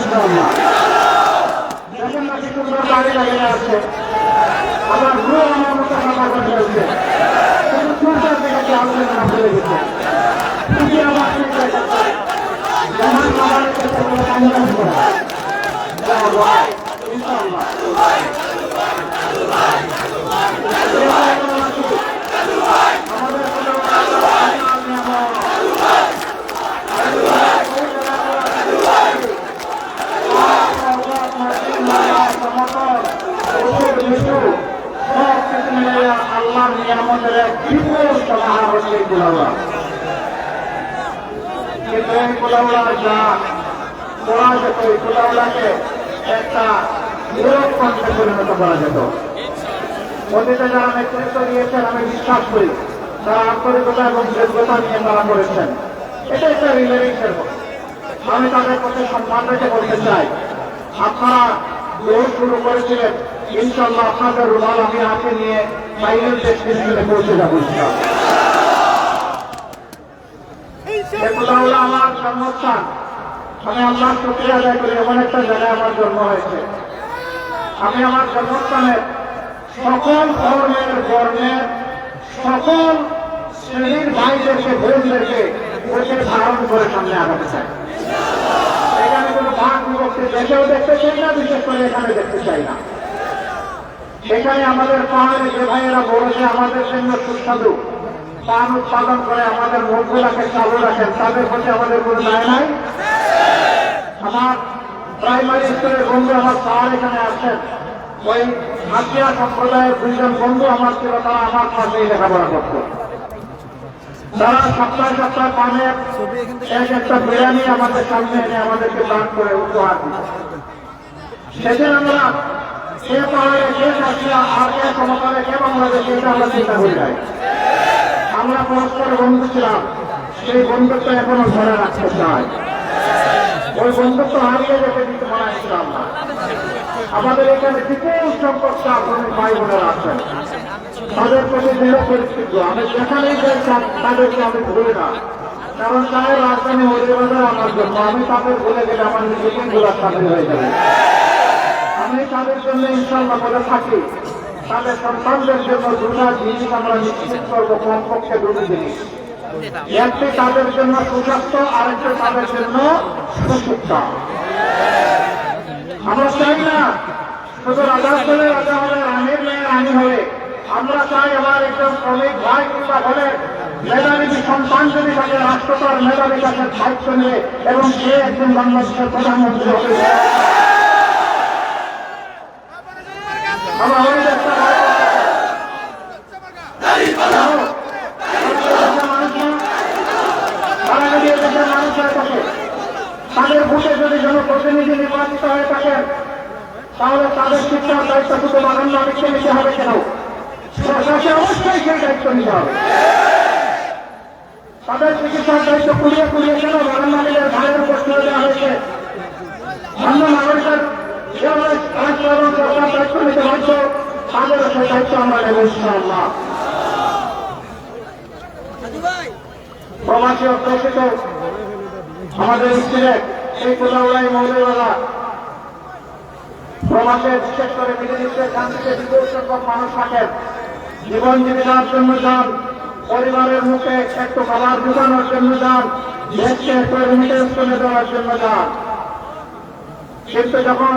ইনশাআল্লাহ দেখেন না কি সুন্দর গাড়ি লাগিয়ে আছে আমার গুরু আমার মতো কথা বলে ফেলছে কিন্তু ভুলে গেছে তুমি আমার আছে যেমন আমার কাছে করে ইনশাআল্লাহ আমাদের কোনো আল্লাহর নিয়ামতের এক বিপুল সমাহার হচ্ছে এই গোলাওয়া কিন্তু এই গোলাওয়ার যা করা যেত এই গোলাওয়াকে একটা নিরোগ পন্থে পরিণত করা যেত অতীতে যারা নেতৃত্ব দিয়েছেন আমি বিশ্বাস করি তারা আন্তরিকতা এবং যোগ্যতা নিয়ে তারা করেছেন এটা একটা রিলেটিভসের মতো আমি তাদের প্রতি সম্মান রেখে বলতে চাই আপনারা দৌড় শুরু করেছিলেন ইনশাল্লাহ আপনাদের রুমাল আমি হাতে নিয়ে ফাইনাল ডেস্টিনেশনে পৌঁছে যাব আমার জন্মস্থান। আমি আল্লাহ শুক্রিয়া আদায় করি, এমন একটা জায়গায় আমার জন্ম হয়েছে। আমি আমার জন্মস্থানের সকল ধর্মের বর্ণের, সকল শ্রেণির ভাইদেরকে, বোনদেরকে ওকে ধারণ করে সামনে আগাতে চাই। এখানে কোনো ভাগ বিভক্তি, দেশেও দেখতে চাই না, বিশেষ করে এখানে দেখতে চাই না। এখানে আমাদের পাহাড়ে যে ভাইয়েরা বলেছে আমাদের জন্য সুস্বাদু। পান উৎপাদন করে আমাদের মুখগুলাকে চালু রাখেন। তাদের প্রতি আমাদের কোনো দায় নাই। আমার প্রাইমারি স্কুলের বন্ধু আমার স্যার এখানে আছেন। ওই হাতিয়া সম্প্রদায়ের দুইজন বন্ধু আমার ছিল, তারা আমার পাশেই লেখাপড়া করত। তারা সপ্তাহে সপ্তাহে পানের এক একটা বিরিয়ানি আমাদের সামনে এনে আমাদেরকে দান করে উপহার দিত। সেদিন আমরা কে পাহাড়ে কে কাশিয়া আর কে সমতলে কে বাংলাদেশে, এটা আমরা চিন্তা করি নাই। আমরা পরস্পর বন্ধু ছিলাম। সেই বন্ধুত্ব এখনও ধরে রাখতে চাই। ওই বন্ধুত্ব হারিয়ে যেতে মনে ছিলাম না আমাদের এখানে বিপুল সংখ্যক চাকরি ভাই বোনেরা আছেন। তাদের প্রতি দৃঢ় পরিস্থিতি আমি যেখানেই যাই তাদেরকে আমি ভুলি না। কারণ তাদের রাজধানী হরিবাজার আমার জন্য আমি তাদের ভুলে গেলে আমার নিজেকে ভুলার সাথে হয়ে যাবে। আমি তাদের জন্য ইনশাল্লাহ বলে থাকি, তাদের সন্তানদের জন্য দুটা জিনিস আমরা নিশ্চিত করব, কমপক্ষে দুটো জিনিস। একটি তাদের জন্য সুস্বাস্থ্য, আরেকটি তাদের জন্য আমরা চাই না শুধু রাজা হলে, রাজা হবে রানীর মেয়ে রানী হবে আমরা চাই আমার একজন শ্রমিক ভাই কিংবা হলে মেধাবী সন্তান যদি তাকে রাষ্ট্রপর মেধাবী কাছে দায়িত্ব নেবে এবং সে একজন বাংলাদেশের প্রধানমন্ত্রী হবে। আমরা ওই দেশটা ভয় করতে চাই। তারা যদি এদেশের মানুষ হয়ে থাকে তাদের ভোটে যদি জনপ্রতিনিধি নির্বাচিত হয়ে থাকেন তাহলে তাদের শিক্ষার দায়িত্ব শুধু বাগান মালিককে নিতে হবে কেন? প্রশাসনে অবশ্যই সেই দায়িত্ব নিতে হবে। তাদের চিকিৎসার দায়িত্ব কুড়িয়ে কুড়িয়ে কেন মালিকের ভাইয়ের উপর ছেড়ে দেওয়া হয়েছে? অন্য নাগরিকের আমাদের এই প্রবাসে বিশেষ করে জীবন জীবিকার জন্য পরিবারের মুখে একটু খাবার ঢুকানোর জন্য যান দেওয়ার জন্য যান। কিন্তু যখন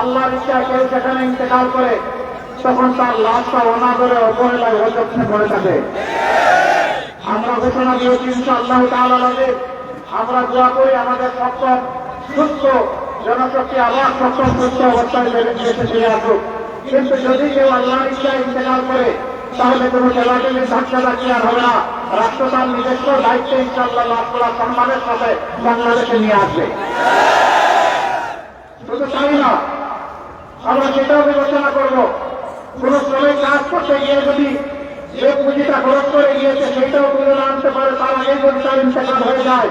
আল্লাহর ইচ্ছা কেউ সেখানে ইন্তেকাল করে, তখন তার লাশটা অনাদরে অবহেলায় অযত্নে পড়ে থাকে। আমরা ঘোষণা দিয়েছি, ইনশাআল্লাহ লাগে আমরা দোয়া করি আমাদের সক্ষম সুস্থ জনশক্তি আবার সক্ষম সুস্থ অবস্থায় বেড়ে এসে ফিরে আসুক। কিন্তু যদি কেউ আল্লাহর ইচ্ছায় ইন্তেকাল করে, তাহলে কোনো ঠেলাঠেলি ধাক্কা ধাক্কি আর হবে না। রাষ্ট্র তার নিজস্ব দায়িত্বে ইনশাআল্লাহ লাভ করা সম্মানের সাথে বাংলাদেশে নিয়ে আসবে। শুধু তাই না, আমরা সেটাও বিবেচনা করব। কোন শ্রমিক কাজ করতে গিয়ে যদি যে পুঁজিটা খরচ করে গিয়েছে সেটাও তুলে আনতে পারে, তার আগে যদি ইন্তেকাল হয়ে যায়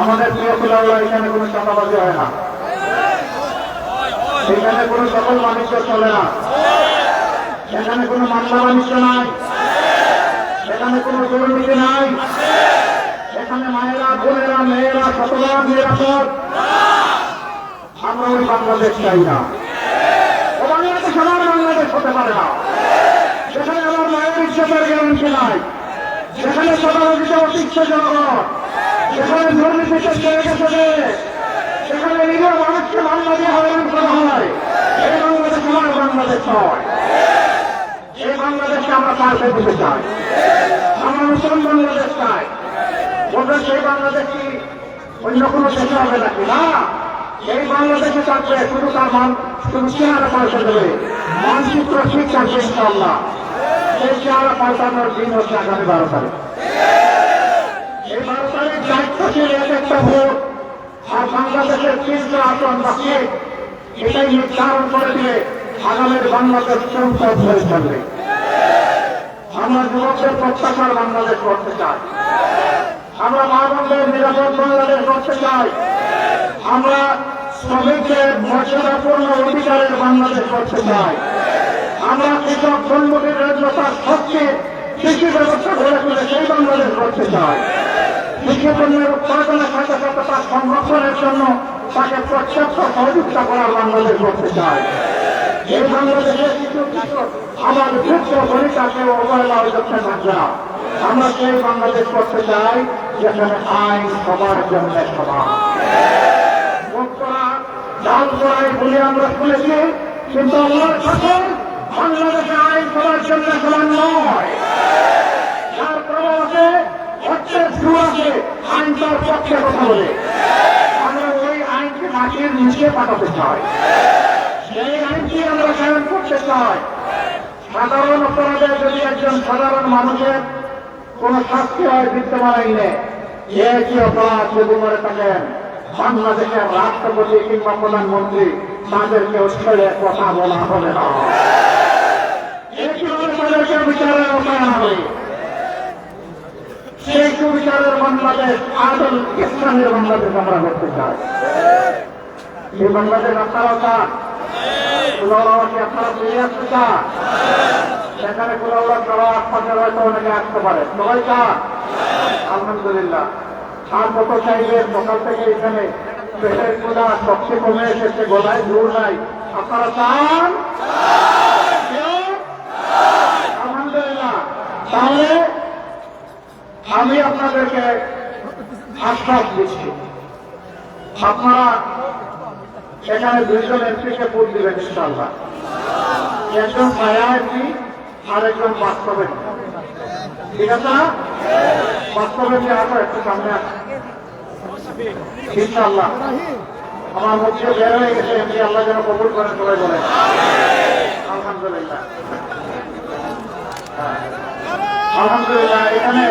আমাদের প্রিয় খেলাগুলো এখানে কোনো চাঁদাবাজি হয় না। এখানে কোনো সকল বাণিজ্য চলে না। এখানে কোনো মামলা বাণিজ্য নাই। এখানে কোনো দুর্নীতি নাই। এখানে মায়েরা, বোনেরা, মেয়েরা, শতভাগ নিরাপদ। আমরা ওই বাংলাদেশ চাই না। বাংলাদেশ, আমার বাংলাদেশ হতে পারে না। সেখানে আমার মায়ের ইজ্জতের গ্যারান্টি নাই। সেখানে সদাবাদিত অতিষ্ঠ জনগণ। সেখানে দুর্নীতিতে চলে গেছে দেশ। সেখানে নিজের মানুষকে মামলা দিয়ে হয়রান করা হয়, এই বাংলাদেশ আমার বাংলাদেশ নয়। এই বাংলাদেশকে আমরা পাল্টে দিতে চাই। আমরা নতুন বাংলাদেশ চাই। বলবেন, সেই বাংলাদেশ কি অন্য কোনো দেশে হবে নাকি? না এই বাংলাদেশে থাকবে শুধু তার মান, শুধু চেহারা পাল্টে দেবে। মানচিত্র ঠিক থাকবে ইনশাল্লাহ সেই চেহারা পাল্টানোর দিন হচ্ছে আগামী বারো তারিখ। এই তারিখ দায়িত্বশীল এক একটা ভোট আর বাংলাদেশের চিন্তা আসন বা এটাই নির্ধারণ করে দিয়ে আগামীর বাংলাদেশ কোন পথ হয়ে চলবে আমরা যুবকদের প্রত্যাশার বাংলাদেশ করতে চাই। আমরা মা বোনদের নিরাপদ বাংলাদেশ করতে চাই আমরা শ্রমিকদের মর্যাদাপূর্ণ অধিকারের বাংলাদেশ করতে চাই আমরা কৃষক সংগঠনের তার শক্তি, কৃষি ব্যবস্থা গড়ে তুলে সেই বাংলাদেশ করতে চাই। সাথে সাথে তার সংরক্ষণের জন্য তাকে প্রত্যক্ষ সহযোগিতা করার বাংলাদেশ করতে চাই এই বাংলাদেশের কিছু কিছু আমার যুক্ত ভূমিকাকে অবহেলা করতে থাকবে না আমরা সেই বাংলাদেশ করতে চাই যেখানে আইন সবার জন্য সমান। করা ডাল করাই বলে আমরা শুনেছি, কিন্তু আমার শাসন বাংলাদেশে আইন সবার জন্য সমান নয়। হত্যের শুরু আছে আইন তার পক্ষে কথা বলে। আমরা ওই আইনকে মাটির নিচে পাঠাতে চাই। সেই আইনটি আমরা কায়ন করতে চাই। সাধারণ অপরাধে যদি একজন সাধারণ মানুষের কোন শাস্তি হয় বিদ্যমান আইনে, এ কি অপরাধ যদি করে থাকেন? বাংলাদেশের রাষ্ট্রপতি কিংবা প্রধানমন্ত্রী তাদেরকে ছেড়ে কথা বলা হবে না। এ কীভাবে তাদেরকে বিচারের আওতায় হবে? সেই সুবিচারের বাংলাদেশ আদল ইসলামের বাংলাদেশ আমরা করতে চাই। এই বাংলাদেশ আপনারা চান? আপনারা পারে। আলহামদুলিল্লাহ। আর থেকে এখানে সবচেয়ে কমে গলায় চান? তাহলে আমি আপনাদেরকে আশ্বাস দিচ্ছি। আপনারা সেখানে দুইজন এমপিকে ভোট দিবেন ইনশাল্লাহ একজন ছায়া এমপি আর একজন বাস্তবে ঠিক আছে না? বাস্তবে যে আসো একটু সামনে ইনশাল্লাহ আমার মুখে বের হয়ে গেছে এমপি আল্লাহ যেন কবুল করে সবাই বলে আলহামদুলিল্লাহ। আলহামদুলিল্লাহ এখানে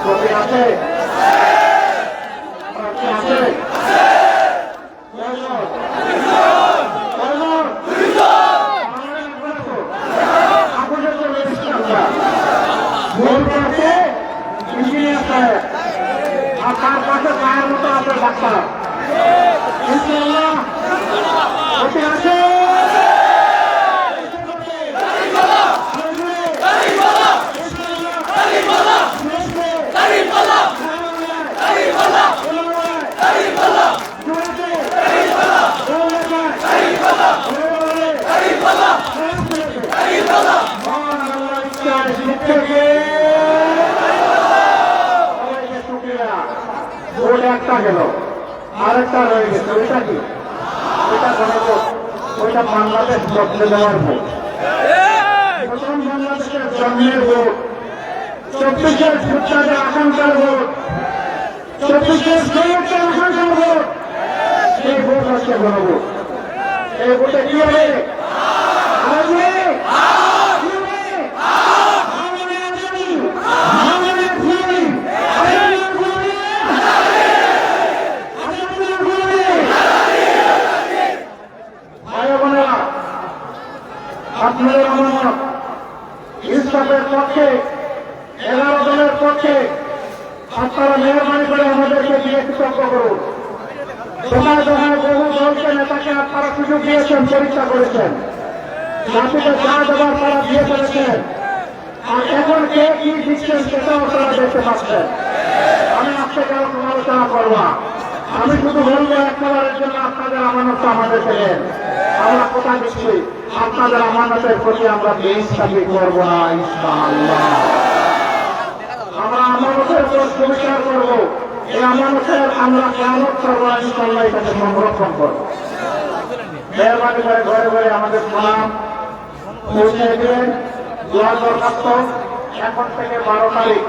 ছবি আছে আছে আর তার পাশে পায়ের মতো আছে ডাক্তার ইনশাআল্লাহ ওকে আছে একটা গেল, আরেকটা রয়ে গেছে, ওইটা কি? ওইটা গণভোট ওইটা বাংলাদেশ বদলে দেওয়ার ভোট। প্রথম বাংলাদেশের জন্মের ভোট, চব্বিশের ফুটসাদের আকাঙ্ক্ষার ভোট, চব্বিশের সৈয়দের আকাঙ্ক্ষার ভোট সেই ভোট হচ্ছে গণভোট। এই ভোটে কি হবে আসবে? কি হবে? আমাদের আজাদি, আমাদের খুনি, আমাদের খুনি, আমাদের খুনি। ভাই বোনেরা আপনাদের আমার ইনসাফের পক্ষে এগারো জনের পক্ষে আপনারা মেহরবানি করে আমাদেরকে দিয়ে কৃতজ্ঞ করুন দোকায় দোকায় বহু দলকে নেতাকে আপনারা সুযোগ দিয়েছেন, পরীক্ষা করেছেন। জাতিকে যা দেওয়ার তারা দিয়ে ফেলেছেন। আর এখন কে কি দিচ্ছেন সেটাও আপনারা দেখতে পাচ্ছেন। আমি আজকে কারও সমালোচনা করব? আমি শুধু বলব, একবারের জন্য আপনাদের আমানত আমাদেরকে দেন আমরা কোথায় দিচ্ছি, আপনাদের আমানতের প্রতি আমরা বেশি করব না, ইনশাআল্লাহ। আমরা আমানতের উপর সুবিচার করব। এই আমানতের আমরা কেমন করব ইনশাল্লাহ এটাকে সংরক্ষণ করব। মেহরবানি ঘরে ঘরে আমাদের সালাম পৌঁছে এখন থেকে বারো তারিখ।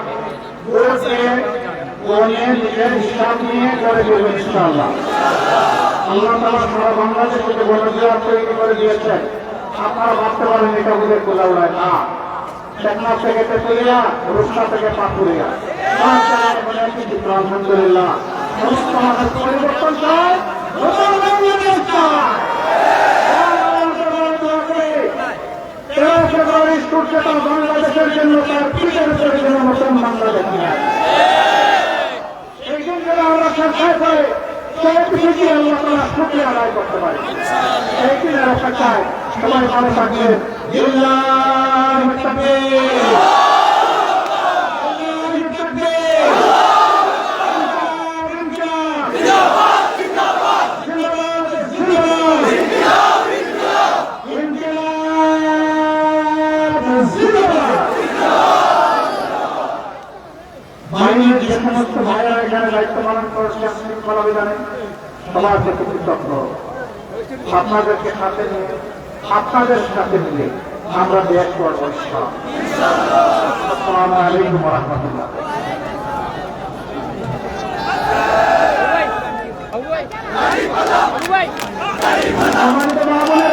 গণিয়ে নিজের হিসাব নিয়ে করে দেবেন ইনশাআল্লাহ। আল্লাহ তৈরি করে দিয়েছেন। আপনারা ভাবতে পারেন এটা ওদের উড়ায় না। টেকনাফ থেকে তেতুলিয়া রুস্তা থেকে পাকুড়িয়া। আলহামদুলিল্লাহ পরিবর্তন চায় বাংলাদেশ চায় তেরো ফেব্রুয়ারি বাংলাদেশের জন্য তার পিঠের উপরে যেন নিয়ে আসে। এই জন্য আমরা চেষ্টা করে সেই পিছিয়ে আল্লাহ তালা শুক্রিয়া আদায় করতে পারি এই দিনের অপেক্ষায় সবাই ভালো থাকবেন যে সমস্ত ভাইয়েরা এখানে দায়িত্ব পালন করেছেন শৃঙ্খলা বিধানে, সবার প্রতি কৃতজ্ঞ। আপনাদেরকে সাথে নিয়ে, আপনাদের সাথে মিলে আমরা ব্যাগ করব আসসালামু আলাইকুম রহমতুল্লাহ আমাদের! আমাদের